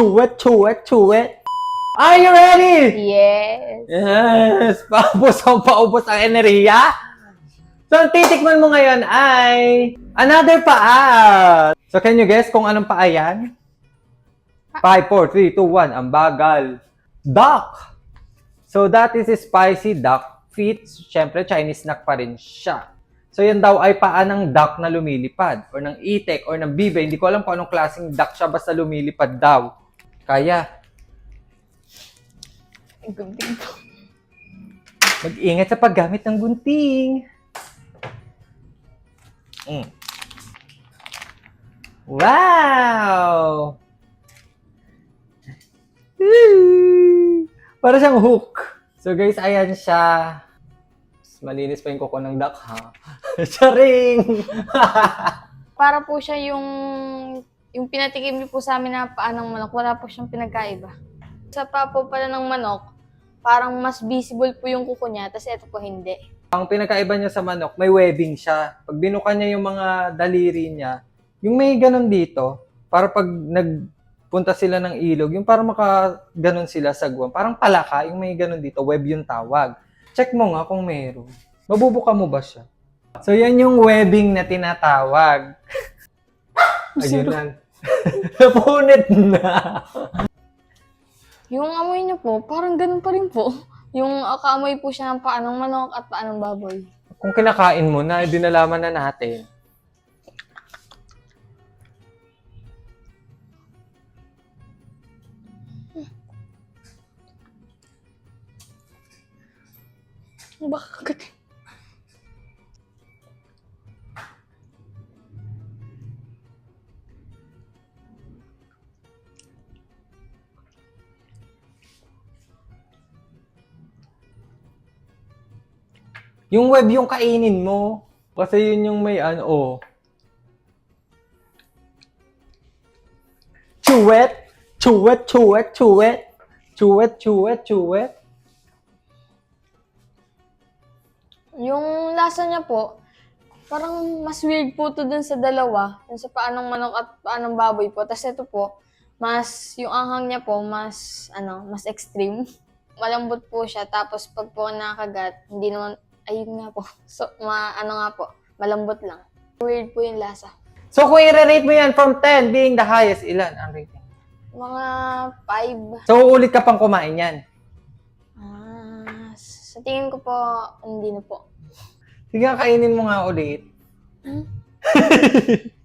Chew it, chew it, chew it. Are you ready? Yes. Yes! Paubos ang paubos ang enerhiya. So, ang titikman mo ngayon ay another paa. So, can you guess kung anong paa yan? 5, 4, 3, 2, 1. Ang bagal. Duck! So, that is spicy duck feet. Siyempre, Chinese snack pa rin siya. So, yan daw ay paa ng duck na lumilipad. Or ng itek, or ng bibe. Hindi ko alam kung anong klaseng duck siya, basta lumilipad daw. Kaya, Ang gunting po. Mag-ingat sa paggamit ng gunting. Mm. Wow! Woo! Para siyang hook. So guys, ayan siya. Mas Malinis pa yung kuko ng duck, ha? Charing! Para po siya yung yung pinatikim niyo po sa amin na paa ng manok, wala po siyang pinagkaiba. Sa paa po pala ng manok, parang mas visible po yung kuko niya, tapos ito po hindi. Ang pinakaiba niya sa manok, may webbing siya. Pag binuka niya yung mga daliri niya, yung may ganun dito, para pag nagpunta sila ng ilog, yung para maka ganun sila sa guwang. Parang palaka, yung may ganun dito, web yung tawag. Check mo nga kung meron. Mabubuka mo ba siya? So, yan yung webbing na tinatawag. Ayun na. Napunit na. Yung amoy niya po, parang ganun pa rin po. Yung uh, kaamoy po siya ng paa ng manok at paa ng baboy. Kung kinakain mo na, dinalaman na natin. Bakit? Yung web yung kainin mo. Kasi yun yung may ano, oh. It. Chew it, chew it, chew it. Yung lasa niya po, parang mas weird po to dun sa dalawa. Dun sa paanong manok at paanong baboy po. Tapos ito po, mas, yung anghang niya po, mas, ano, mas extreme. Malambot po siya. Tapos pag po nakagat, hindi naman, ayun nga po. So, ma, ano nga po, malambot lang. Weird po yung lasa. So kung i-rate mo yan from 10 being the highest, ilan ang rating? Mga five. So ulit ka pang kumain yan. Ah, sa tingin ko po, hindi na po. Sige kainin mo nga ulit.